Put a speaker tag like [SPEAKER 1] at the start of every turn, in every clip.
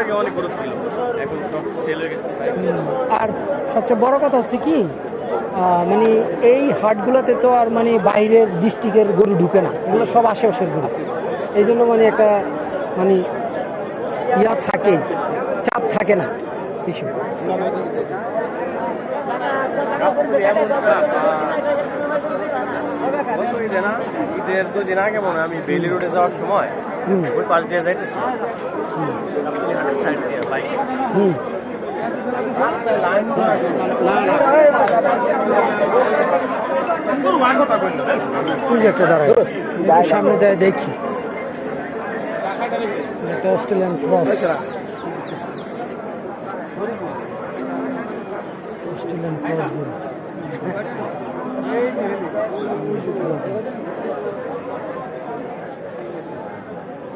[SPEAKER 1] আগে অনেক গরু ছিল। এখন সব সেল হয়ে গেছে।
[SPEAKER 2] আর সবচেয়ে বড় কথা হচ্ছে কি মানে এই হাটগুলোতে তো আর মানে বাইরের ডিস্ট্রিক্টের গরু ঢুকে না। এগুলো সব আশেপাশের গরু। এই জন্য মানে একটা মানে ইয়া থাকে চাপ থাকে না কিছু।
[SPEAKER 1] ঈদের দুদিন আগে মনে হয় আমি বেলি রোডে যাওয়ার সময় ওই পাশ দিয়ে যাইতেছি।
[SPEAKER 2] সামনে দেয় দেখি। Australian cross. অস্ট্রেলিয়ান ক্রস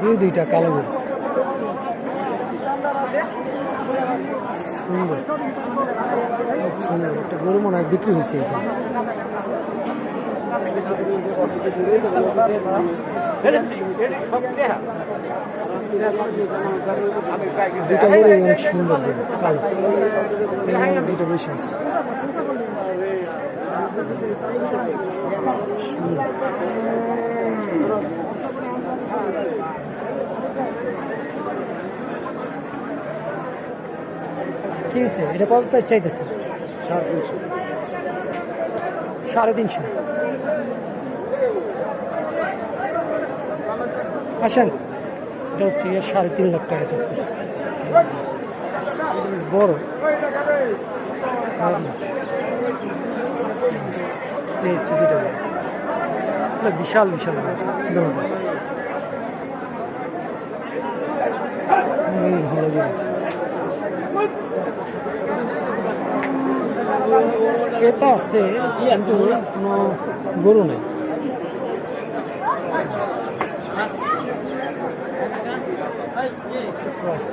[SPEAKER 2] দুই দুইটা, কালো গরু সুন্দর। সুন্দর। একটা গরু মনে হয় বিক্রি হয়েছে এখানে। দুটা গরু সুন্দর দুটো বেশি কি হয়েছে এটা কত তাই চাইতেছে? সাড়ে তিনশো। আসেন এটা হচ্ছে গিয়ে সাড়ে তিন লাখ টাকা চাইতেছে। বড়। এই। না, বিশাল বিশাল। ভালো আছে কিন্তু কোনো গরু নেই ক্রস